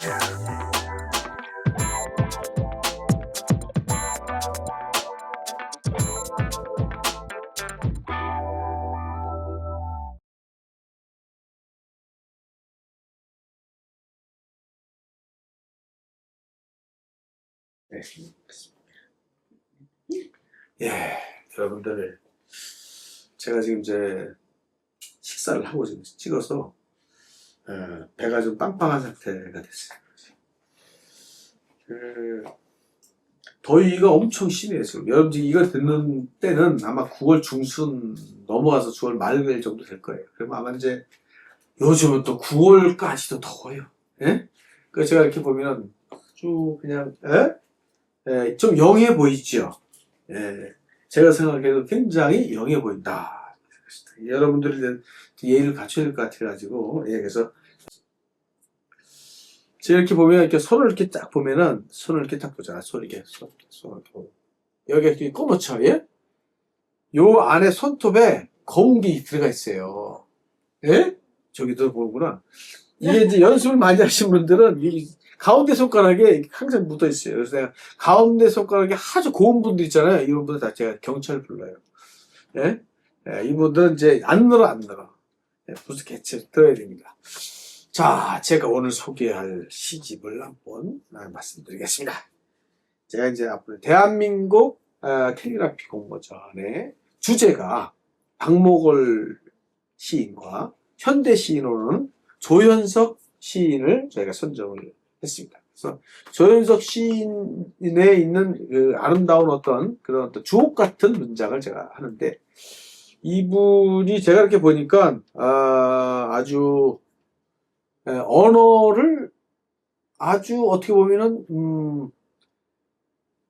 네. 예, 여러분들 제가 지금 이제 식사를 하고 지금 찍어서 어, 배가 좀 빵빵한 상태가 됐어요. 그, 더위가 엄청 심해요 지금. 여러분들 이거 듣는 때는 아마 9월 중순 넘어가서 9월 말 정도 될 거예요. 그러면 아마 이제 요즘은 또 9월까지도 더워요. 예? 그 제가 이렇게 보면 아주 그냥 예? 예, 좀 영해 보이죠. 예, 제가 생각해도 굉장히 영해 보인다. 여러분들이 예의를 갖춰야 될 것 같아가지고, 예, 그래서 제가 이렇게 보면 이렇게 손을 이렇게 딱 보면은 손을 이렇게 딱 보잖아. 손 이렇게 손, 손 보면. 여기 이렇게 꼬무쳐, 예? 요 안에 손톱에 검은 게 들어가 있어요. 예? 저기도 보구나. 이게 이제 연습을 많이 하신 분들은 이 가운데 손가락에 항상 묻어 있어요. 그래서 내가 가운데 손가락에 아주 고운 분들 있잖아요. 이런 분들 다 제가 경찰 불러요. 예? 예, 이분들은 이제 안 늘어, 안 늘어. 예, 무슨 개체 들어야 됩니다. 자, 제가 오늘 소개할 시집을 한번 아, 말씀드리겠습니다. 제가 이제 앞으로 대한민국 아, 캘리그라피 공모전의 주제가 박목월 시인과 현대 시인으로는 조현석 시인을 저희가 선정을 했습니다. 그래서 조현석 시인에 있는 그 아름다운 어떤 그런 어떤 주옥 같은 문장을 제가 하는데 이분이 제가 이렇게 보니까 아, 주 언어를 아주 어떻게 보면은 음,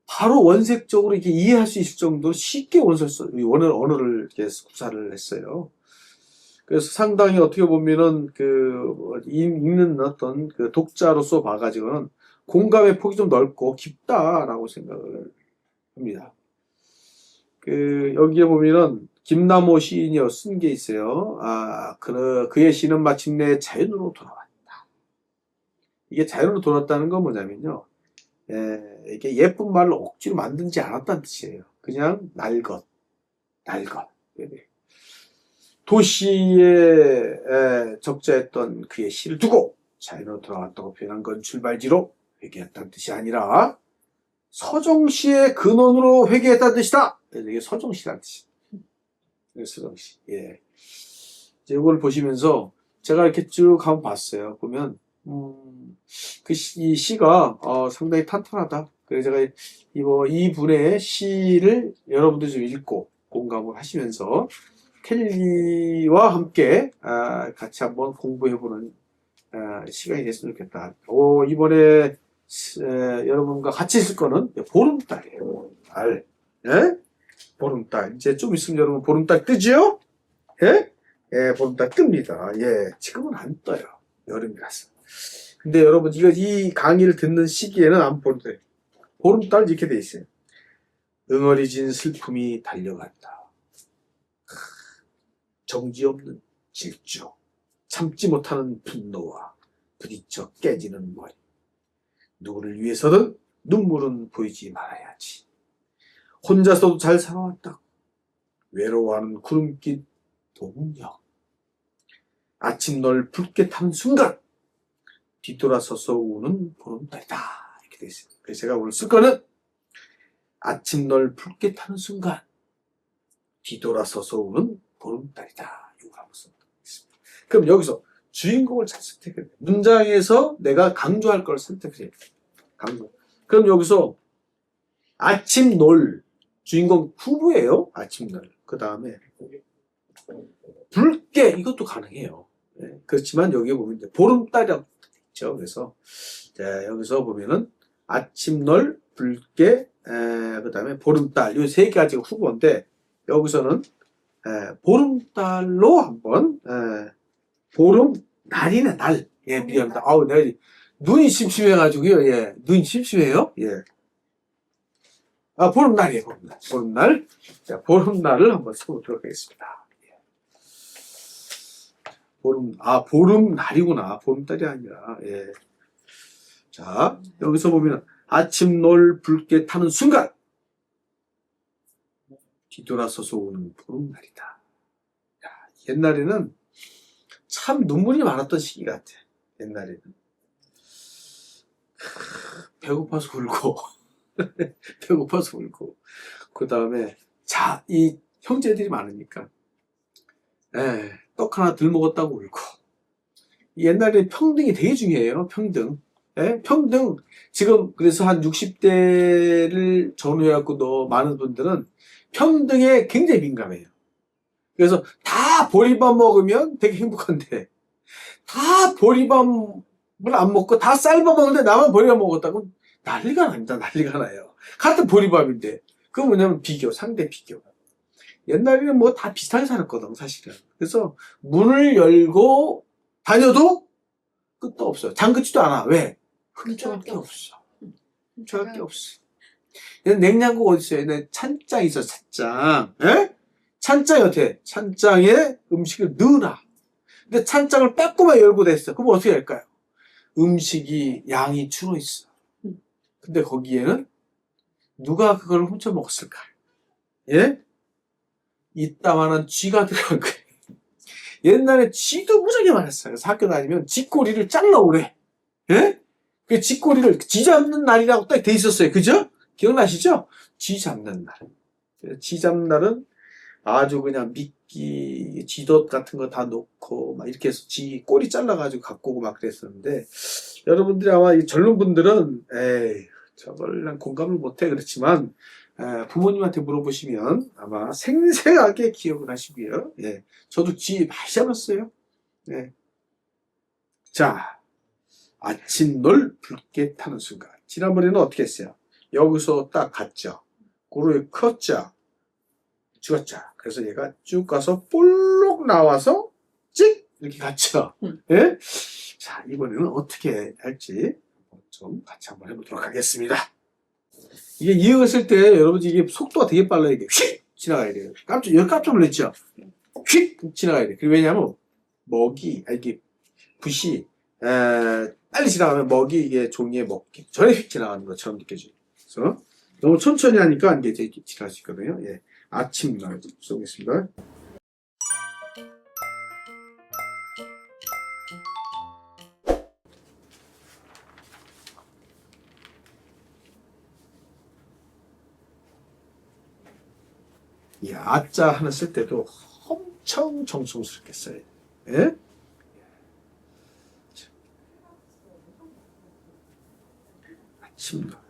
바로 원색적으로 이렇게 이해할 수 있을 정도로 쉽게 원서 원어 언어를 이렇게 구사를 했어요. 그래서 상당히 어떻게 보면은 그 읽는 어떤 그 독자로서 봐가지고는 공감의 폭이 좀 넓고 깊다라고 생각을 합니다. 그 여기에 보면은 김남호 시인이 쓴게 있어요. 아, 그 그의 시는 마침내 자연으로 돌아왔다. 이게 자연으로 돌아왔다는 건 뭐냐면요. 예, 이게 예쁜 말로 억지로 만들지 않았다는 뜻이에요. 그냥 날 것, 날 것. 도시에 에, 적자했던 그의 시를 두고 자연으로 돌아왔다고 표현한 건 출발지로 회개했다는 뜻이 아니라 서정시의 근원으로 회개했다는 뜻이다. 이게 서정시라는 뜻이에 요. 서정시. 예. 이제 이걸 보시면서 제가 이렇게 쭉 한번 봤어요. 보면 음, 그 시, 이 시가 어, 상당히 탄탄하다. 그래서 제가 이, 뭐, 이 분의 시를 여러분들 좀 읽고 공감을 하시면서 켈리와 함께 아, 같이 한번 공부해보는 아, 시간이 됐으면 좋겠다. 오, 이번에 여러분과 같이 있을 거는 보름달이에요. 달. 예? 보름달. 이제 좀 있으면 여러분 보름달 뜨죠? 예? 예, 보름달 뜹니다. 예, 지금은 안 떠요. 여름이라서. 근데 여러분, 이거, 이 강의를 듣는 시기에는 안 보름달. 보름달 이렇게 돼 있어요. 응어리진 슬픔이 달려간다. 정지 없는 질주, 참지 못하는 분노와 부딪혀 깨지는 머리. 누구를 위해서든 눈물은 보이지 말아야지. 혼자서도 잘 살아왔다. 외로워하는 구름길 동력. 아침 널 붉게 타는 순간 뒤돌아서서 우는 보름달이다. 이렇게 되어 있습니다. 그래서 제가 오늘 쓸 거는 아침 널 붉게 타는 순간 뒤돌아서서 우는 보름달이다. 이거 한번 써보겠습니다. 그럼 여기서 주인공을 잘 선택해야 돼. 문장에서 내가 강조할 걸 선택해야 돼. 강조. 그럼 여기서 아침 놀 주인공 후보예요. 아침 놀. 그 다음에 붉게 이것도 가능해요. 네. 그렇지만 여기 보면 이제 보름달이라고 있죠. 그래서 자, 여기서 보면은 아침 놀 붉게 그 다음에 보름달 이 세 가지가 후보인데 여기서는 에, 보름달로 한번 에, 보름 날이네 날. 예, 미안합니다. 아우 내가 눈이 심심해가지고요. 예, 눈이 심심해요. 예. 아 보름날이에요. 보름날. 보름날. 자, 보름날을 한번 써보도록 하겠습니다. 예. 보름 아 보름날이구나. 보름달이 아니라 예. 자, 여기서 보면 아침 놀 붉게 타는 순간 뒤돌아서서 오는 푸른 날이다. 야, 옛날에는 참 눈물이 많았던 시기 같아. 옛날에는. 크, 배고파서 울고, 배고파서 울고, 그 다음에 자, 이 형제들이 많으니까, 에, 떡 하나 덜 먹었다고 울고. 옛날에 평등이 되게 중요해요. 평등. 예? 평등. 지금 그래서 한 60대를 전후해갖고 너 많은 분들은 평등에 굉장히 민감해요. 그래서 다 보리밥 먹으면 되게 행복한데 다 보리밥을 안 먹고 다 쌀밥 먹는데 나만 보리밥 먹었다고 난리가 납니다. 난리가 나요. 같은 보리밥인데 그건 뭐냐면 비교, 상대 비교. 옛날에는 뭐 다 비슷하게 살았거든 사실은. 그래서 문을 열고 다녀도 끝도 없어요. 잠그지도 않아. 왜? 흠집할 게 없어. 흠집할 게 없어. 얘는 냉장고 어디 있어요? 얘는 찬장 있어, 찬장. 에? 찬장이 어때? 찬장에 음식을 넣으라. 근데 찬장을 빼고만 열고 됐어. 그럼 어떻게 할까요? 음식이 양이 줄어 있어. 근데 거기에는 누가 그걸 훔쳐 먹었을까? 예? 이따만한 쥐가 들어간 거예요. 옛날에 쥐도 무지하게 많았어요. 학교 다니면 쥐꼬리를 잘라오래. 예? 그 쥐꼬리를 쥐 잡는 날이라고 딱 돼 있었어요. 그죠? 기억나시죠? 쥐 잡는 날. 쥐 잡는 날은 아주 그냥 미끼, 쥐덫 같은 거 다 놓고 막 이렇게 해서 쥐 꼬리 잘라가지고 갖고 오고 막 그랬었는데 여러분들이 아마 이 젊은 분들은 에이 저걸 난 공감을 못해 그렇지만 에, 부모님한테 물어보시면 아마 생생하게 기억을 하시고요. 예, 저도 쥐 많이 잡았어요. 예. 자, 아침 놀 붉게 타는 순간. 지난번에는 어떻게 했어요? 여기서 딱 갔죠. 고루에 컸죠. 죽었죠. 그래서 얘가 쭉 가서 볼록 나와서 찍! 이렇게 갔죠. 음. 예? 자, 이번에는 어떻게 할지 좀 같이 한번 해보도록 하겠습니다. 이게 이어갔을 때 여러분 이게 속도가 되게 빨라야 돼요. 휙! 지나가야 돼요. 깜짝, 여기 깜짝 놀랐죠? 휙! 지나가야 돼요. 그리고 왜냐면 먹이, 아, 이게 붓이 에, 빨리 지나가면 먹이 이게 종이에 먹기 전에 휙 지나가는 것처럼 느껴져요. 그래서 너무 천천히 하니까 이게 이제 지나갈 수 있거든요. 예. 아침 날 쏘겠습니다. 이 아자 하나 쓸 때도 엄청 정성스럽게 써야 돼요. 예? 아침날.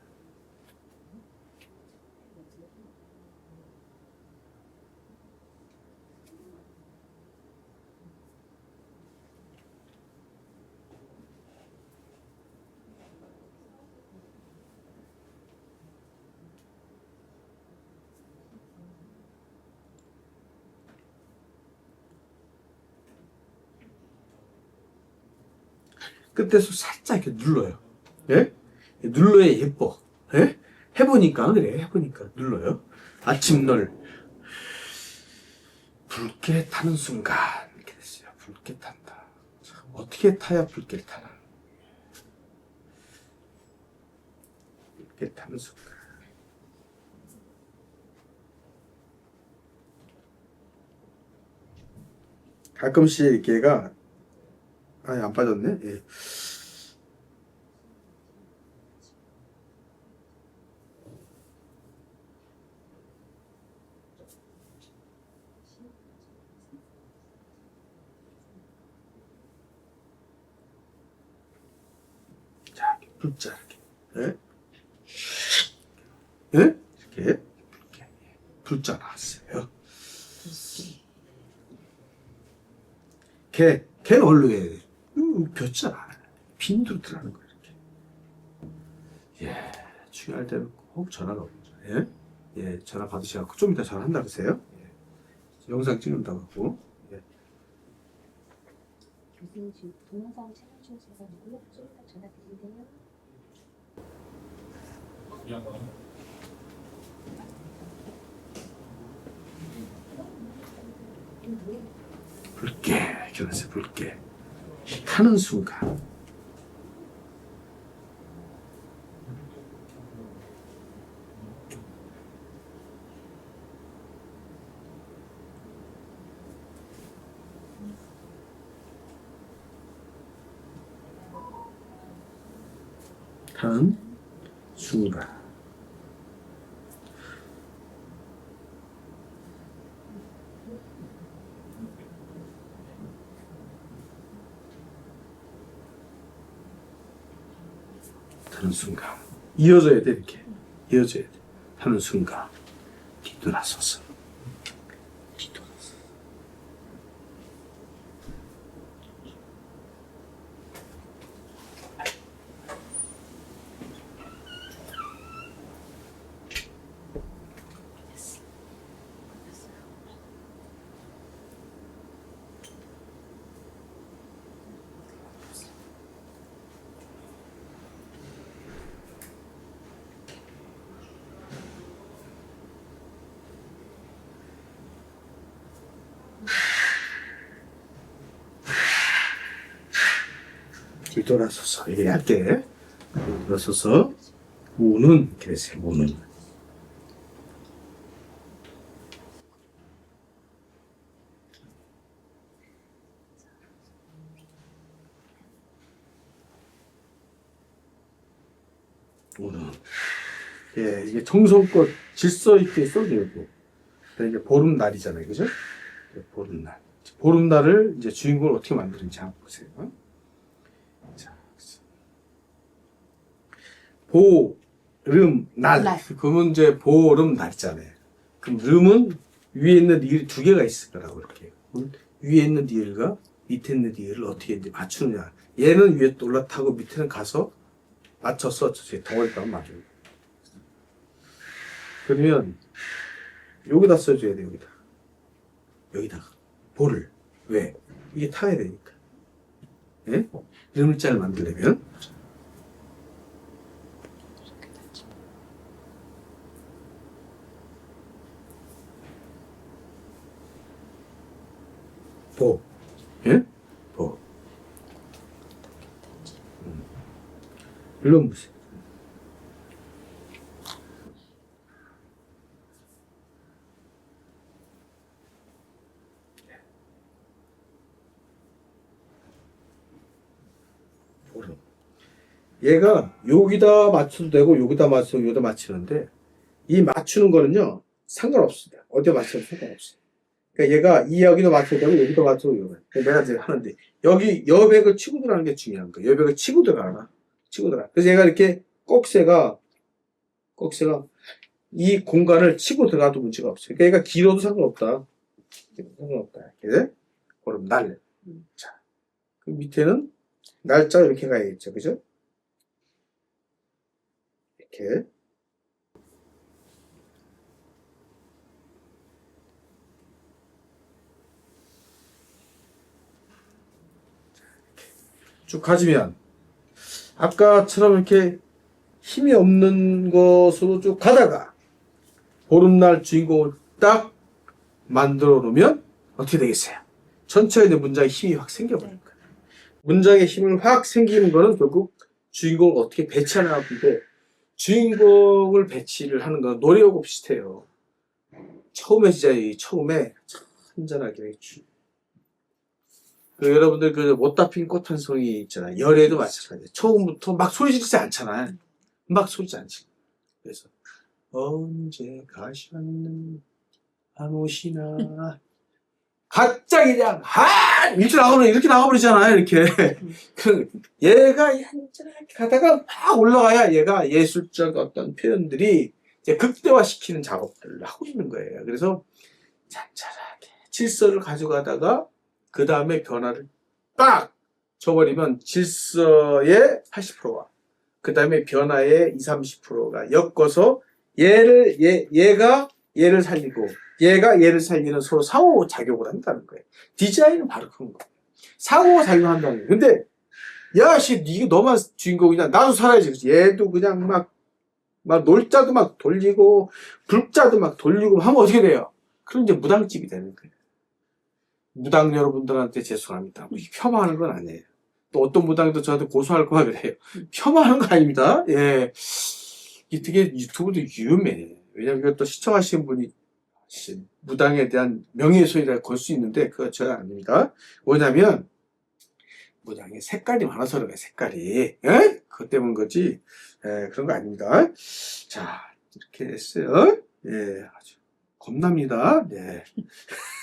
끝에서 살짝 이렇게 눌러요. 예? 눌러야 예뻐. 예? 해보니까, 그래, 해보니까 눌러요. 아침널. 붉게 타는 순간. 이렇게 됐어요. 붉게 탄다. 참, 어떻게 타야 붉게 타나. 붉게 타는 순간. 가끔씩 얘가, 아니, 안 빠졌네. 예. 자, 붉자, 이렇게. 예? 예? 이렇게. 붉자 나왔어요. 걔, 걔는 얼로 해야 돼. 음, 벼잖아. 빈도로 들어가는 거야, 이렇게. 예, 중요할 때는 꼭 전화가 오죠. 예? 예, 전화 받으셔갖고 좀 이따 전화 한다 그러세요. 예. 영상 찍는다고 하고. 예. 교수님 지금 동영상 촬영 중이셔서 누구요? 좀 이따 전화 드릴게요. 붉게, 결혼해서 붉게. 타는 순간. 타는 순간. 타는 순간. 이어져야 돼, 이렇게. 이어져야 돼. 타는 순간. 뒤돌아서. 뒤 돌아서서 이렇게 할게 뒤돌아서서 우는 그래서 우는. 우는. 예 이게 정성껏 질서 있게 써주고 이게 보름 날이잖아요 그죠? 예, 보름 날. 보름날을 이제 주인공을 어떻게 만드는지 한번 보세요. 자, 보름 날. 날. 그러면 이제 보름 날이잖아요. 그럼 름은 위에 있는 리을 두 개가 있을 거라고 이렇게. 음, 위에 있는 리을과 밑에 있는 리을을 어떻게 이제 맞추느냐. 얘는 위에 또 올라타고 밑에는 가서 맞춰서 저기 덩어리가 맞아요. 그러면 여기다 써줘야 돼 여기다. 여기다가. 볼을 왜 이게 타야 되니까 예? 름자를 만들려면 보 예? 보 음. 름 무슨 보름. 얘가 여기다 맞춰도 되고 여기다 맞춰도 여기다 맞추는데 이 맞추는 거는요 상관없습니다. 어디다 맞춰도 상관없어요. 그러니까 얘가 이 여기도 맞춰도 되고 여기도 맞춰도 여기. 그러니까 내가 지금 하는데 여기 여백을 치고 들어가는 게 중요한 거예요. 여백을 치고 들어가나 치고 들어가. 그래서 얘가 이렇게 꼭새가 꼭새가 이 공간을 치고 들어가도 문제가 없어요. 그러니까 얘가 길어도 상관없다. 상관없다. 이렇게 그럼 날. 자, 그 밑에는 날짜 이렇게 가야겠죠. 그죠? 이렇게. 쭉 가지면 아까처럼 이렇게 힘이 없는 것으로 쭉 가다가 보름날 주인공을 딱 만들어 놓으면 어떻게 되겠어요? 전체에 있는 문장에 힘이 확 생겨버릴 거예요. 문장에 힘을 확 생기는 거는 결국 주인공을 어떻게 배치하는 건데 주인공을 배치를 하는 건 노래하고 비슷해요. 처음에 진짜 이 처음에 주. 그 여러분들 그 못다 핀 꽃 한 송이 있잖아요. 열애도 마찬가지예요. 처음부터 막 소리 지르지 않잖아요. 막 소리 지르지 않지. 그래서 언제 가셨는 안 오시나 갑자기 그냥 하 이렇게 나오면 이렇게 나와버리잖아요 이렇게 그 얘가 얌전하게 가다가 막 올라가야 얘가 예술적 어떤 표현들이 이제 극대화시키는 작업들을 하고 있는 거예요 그래서 잔잔하게 질서를 가져가다가 그 다음에 변화를 딱 줘버리면 질서의 80%가 그 다음에 변화의 20, 30%가 엮어서 얘를 얘 얘가 얘를 살리고 얘가 얘를 살리는 서로 상호 작용을 한다는 거예요. 디자인은 바로 그런 거예요. 상호 작용한다는 거예요. 근데 야씨 니가 너만 주인공이냐 나도 살아야지. 얘도 그냥 막 막 놀자도 막 돌리고 불자도 막 돌리고 하면 어떻게 돼요? 그럼 이제 무당집이 되는 거예요. 무당 여러분들한테 죄송합니다. 뭐 폄하하는 건 아니에요. 또 어떤 무당도 저한테 고소할 거야 그래요. 폄하하는 거 아닙니다. 예. 이게 되게 유튜브도 위험해. 왜냐면 이것도 시청하시는 분이 씨, 무당에 대한 명예훼손이라 걸 수 있는데 그거 저 아닙니다. 뭐냐면 무당에 색깔이 많아서 그래 색깔이. 예? 그것 때문 거지. 예, 그런 거 아닙니다. 자, 이렇게 했어요. 예, 아주 겁납니다. 네.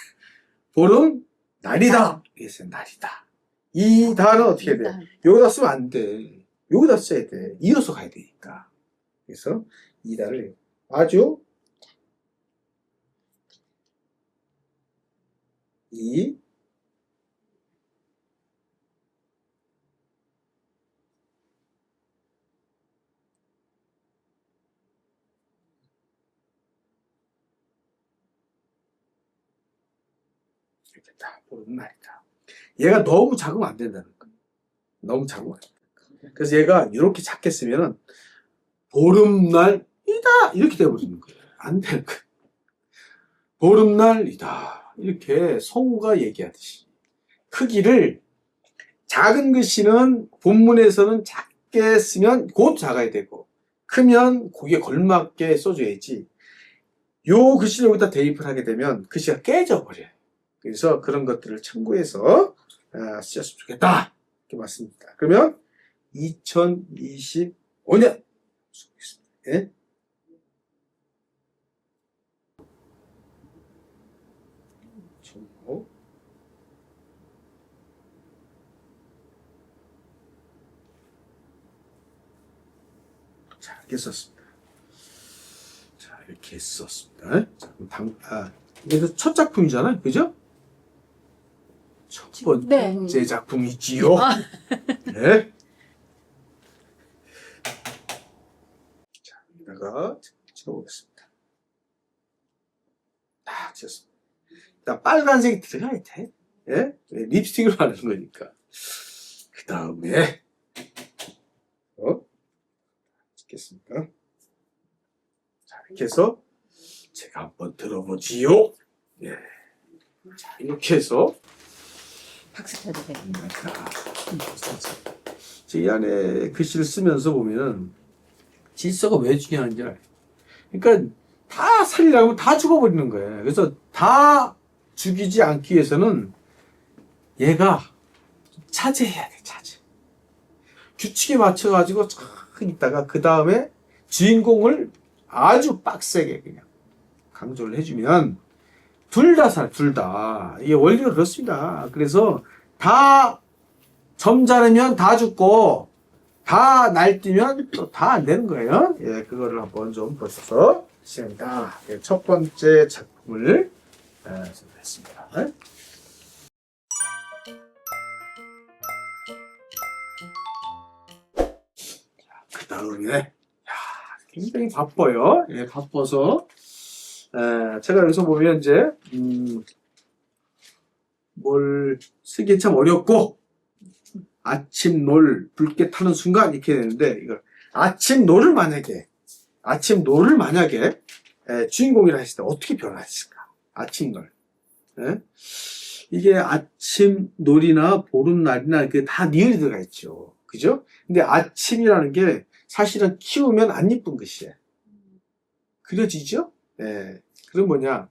보름 날이다. 이게 날이다. 이 단어 어떻게 해야 돼? 여기다 쓰면 안 돼. 여기다 써야 돼. 이어서 가야 되니까. 그래서 이달을 아주 이 이렇게 다 보는 날이다. 얘가 너무 작으면 안 된다는 거. 너무 작으면 안 된다. 그래서 얘가 이렇게 작게 쓰면은 보름날이다 이렇게 돼버리는 거예요. 안 되는 거예요. 보름날이다 이렇게 성우가 얘기하듯이 크기를 작은 글씨는 본문에서는 작게 쓰면 곧 작아야 되고 크면 거기에 걸맞게 써줘야지 요 글씨를 여기다 대입을 하게 되면 글씨가 깨져버려요. 그래서 그런 것들을 참고해서 아, 쓰셨으면 좋겠다. 이렇게 맞습니다. 그러면 2025년 예? 초 자, 이렇게 썼습니다. 자, 이렇게 썼습니다. 자, 그럼 당, 아, 이게 첫 작품이잖아요. 그죠? 첫 번째 네. 작품이지요. 아. 네. 자, 여기다가 찍어보겠습니다. 딱 찍었습니다. 일단 빨간색이 들어가야 돼. 예? 왜 립스틱을 바르는 거니까. 그 다음에, 어? 찍겠습니다. 자, 이렇게 해서 제가 한번 들어보지요. 예. 자, 이렇게 해서 박수 쳐도 돼. 이 안에 글씨를 쓰면서 보면은 질서가 왜 중요한지 알아요. 그러니까 다 살리라고 다 죽어버리는 거예요. 그래서 다 죽이지 않기 위해서는 얘가 차지해야 돼, 차지. 규칙에 맞춰가지고 쫙 있다가 그 다음에 주인공을 아주 빡세게 그냥 강조를 해주면 둘 다 살, 둘 다. 이게 원리가 그렇습니다. 그래서 다 점잖으면 다 죽고, 다 날뛰면 또 다 안 되는 거예요. 예, 그거를 한번 좀 보셔서 시작입니다. 예, 첫 번째 작품을 예, 선택했습니다. 그 다음에, 야, 굉장히 바빠요. 예, 바빠서. 에, 제가 여기서 보면 이제, 음, 뭘 쓰기 참 어렵고, 아침 놀, 붉게 타는 순간 이렇게 되는데, 이거, 아침 놀을 만약에, 아침 놀을 만약에, 에, 주인공이라 했을 때 어떻게 변화했을까? 아침 놀. 예? 이게 아침 놀이나 보름날이나 그다 니을이 들어가 있죠. 그죠? 근데 아침이라는 게 사실은 키우면 안 이쁜 것이에요. 그려지죠? 예. 그럼 뭐냐.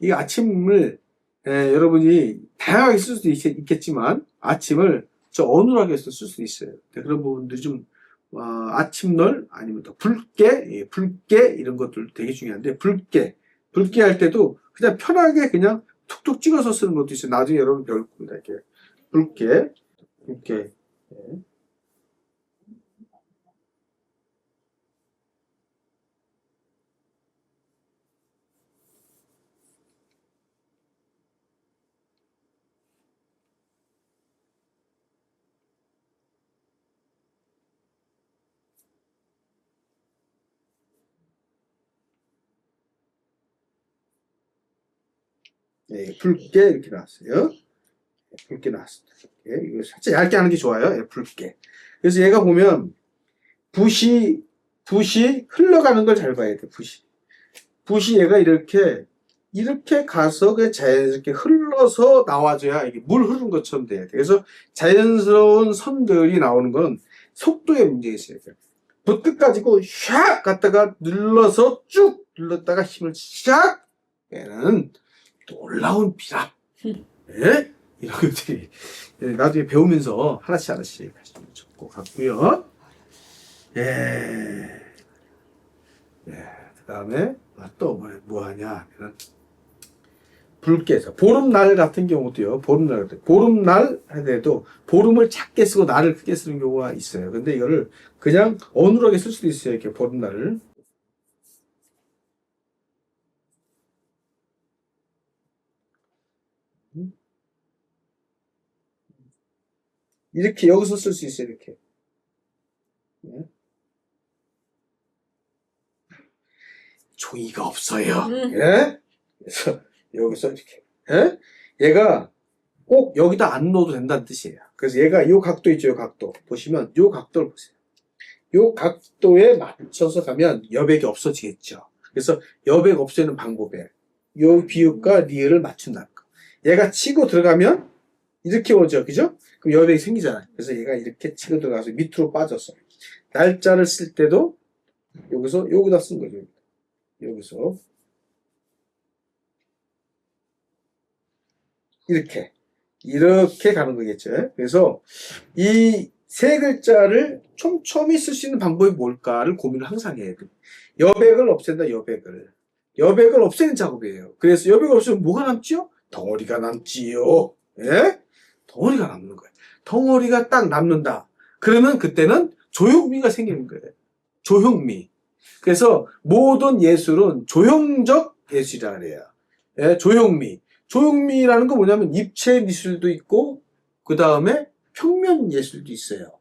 이 아침을, 예, 여러분이 다양하게 쓸 수도 있, 겠지만 아침을 저 어눌하게 쓸 수도 있어요. 네, 그런 부분들이 좀, 어, 아침널, 아니면 또 붉게, 예, 붉게, 이런 것들 되게 중요한데, 붉게. 붉게 할 때도 그냥 편하게 그냥 툭툭 찍어서 쓰는 것도 있어요. 나중에 여러분 배울 겁니다. 이렇게. 붉게, 붉게. 예. 예, 붉게 이렇게 나왔어요. 예, 붉게 나왔습니다. 예, 이거 살짝 얇게 하는 게 좋아요. 예, 붉게. 그래서 얘가 보면 붓이 붓이 흘러가는 걸 잘 봐야 돼. 붓이 붓이 얘가 이렇게 이렇게 가서 그 자연스럽게 흘러서 나와줘야 이게 물 흐르는 것처럼 돼야 돼. 그래서 자연스러운 선들이 나오는 건 속도에 문제가 있어요. 붓 끝가지고 샥 갔다가 눌러서 쭉 눌렀다가 힘을 샥 얘는 놀라운 비랍. 예? 이런 것들이 예, 나중에 배우면서 하나씩 하나씩 것 같고요. 예. 예. 그 다음에 또 뭐, 뭐 하냐 하면은 불께서 보름날 같은 경우도요. 보름날 보름날 해도 보름을 작게 쓰고 날을 크게 쓰는 경우가 있어요. 근데 이거를 그냥 어눌하게 쓸 수도 있어요. 이렇게 보름날을 이렇게 여기서 쓸 수 있어요. 이렇게. 네. 종이가 없어요. 음. 예? 그래서 여기서 이렇게. 예? 얘가 꼭 여기다 안 넣어도 된다는 뜻이에요. 그래서 얘가 이 각도 있죠, 이 각도. 보시면 이 각도를 보세요. 이 각도에 맞춰서 가면 여백이 없어지겠죠. 그래서 여백 없애는 방법에 이 비읍과 리을을 맞춘다는 거. 얘가 치고 들어가면 이렇게 오죠, 그죠? 그럼 여백이 생기잖아요. 그래서 얘가 이렇게 치고 들어가서 밑으로 빠졌어. 날짜를 쓸 때도 여기서 여기다 쓴 거죠. 여기서 이렇게 이렇게 가는 거겠죠. 그래서 이 세 글자를 촘촘히 쓸 수 있는 방법이 뭘까를 고민을 항상 해야 돼. 여백을 없앤다. 여백을 여백을 없애는 작업이에요. 그래서 여백을 없애면 뭐가 남지요? 덩어리가 남지요. 예? 덩어리가 남는 거예요. 덩어리가 딱 남는다. 그러면 그때는 조형미가 생기는 거예요. 조형미. 그래서 모든 예술은 조형적 예술이라 그래요. 예, 조형미. 조형미라는 건 뭐냐면 입체 미술도 있고 그 다음에 평면 예술도 있어요.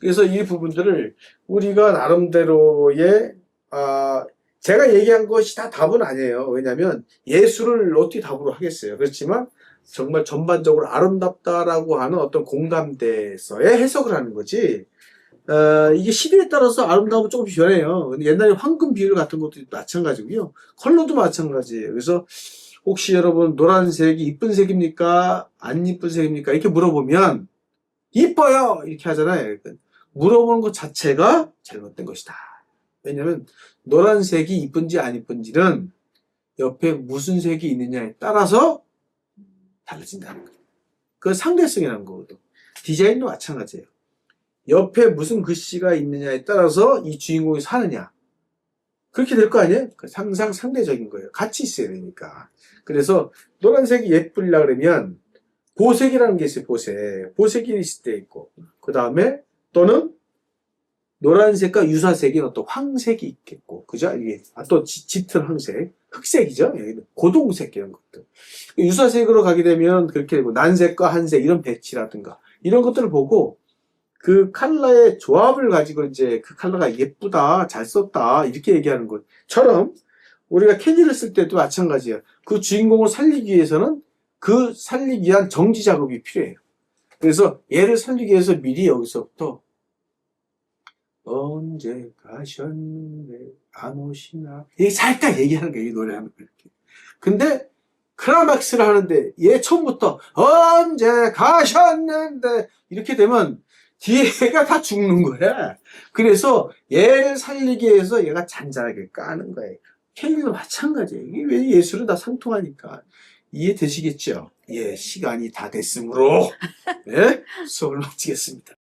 그래서 이 부분들을 우리가 나름대로의 아 제가 얘기한 것이 다 답은 아니에요. 왜냐하면 예술을 어떻게 답으로 하겠어요. 그렇지만 정말 전반적으로 아름답다라고 하는 어떤 공감대에서의 해석을 하는 거지. 어, 이게 시대에 따라서 아름다움은 조금씩 변해요. 옛날에 황금 비율 같은 것도 마찬가지고요. 컬러도 마찬가지예요. 그래서 혹시 여러분 노란색이 이쁜 색입니까? 안 이쁜 색입니까? 이렇게 물어보면 이뻐요! 이렇게 하잖아요. 그러니까 물어보는 것 자체가 잘못된 것이다. 왜냐면 노란색이 이쁜지 안 이쁜지는 옆에 무슨 색이 있느냐에 따라서 달라진다는 거예요. 그 상대성이라는 거거든. 디자인도 마찬가지예요. 옆에 무슨 글씨가 있느냐에 따라서 이 주인공이 사느냐. 그렇게 될 거 아니에요? 그 항상 상대적인 거예요. 같이 있어야 되니까. 그래서 노란색이 예쁘려 그러면 보색이라는 게 있어요. 보색. 보색이 있을 때 있고 그 다음에 또는 노란색과 유사색인 어떤 황색이 있겠고 그죠? 이게 아, 또 짙- 짙은 황색, 흑색이죠. 예, 고동색 이런 것들. 유사색으로 가게 되면 그렇게 되고 난색과 한색 이런 배치라든가 이런 것들을 보고 그 컬러의 조합을 가지고 이제 그 컬러가 예쁘다, 잘 썼다 이렇게 얘기하는 것처럼 우리가 캔디를 쓸 때도 마찬가지야. 그 주인공을 살리기 위해서는 그 살리기 위한 정지 작업이 필요해요. 그래서 얘를 살리기 위해서 미리 여기서부터 언제 가셨는데 안 오시나 이게 살짝 얘기하는 거예요. 이 노래하는 거 이렇게. 근데 클라막스를 하는데 얘 처음부터 언제 가셨는데 이렇게 되면 뒤에가 다 죽는 거야. 그래서 얘를 살리기 위해서 얘가 잔잔하게 까는 거예요. 켈리도 마찬가지예요. 이게 왜 예술은 다 상통하니까. 이해되시겠죠? 예, 시간이 다 됐으므로, 예, 수업을 마치겠습니다.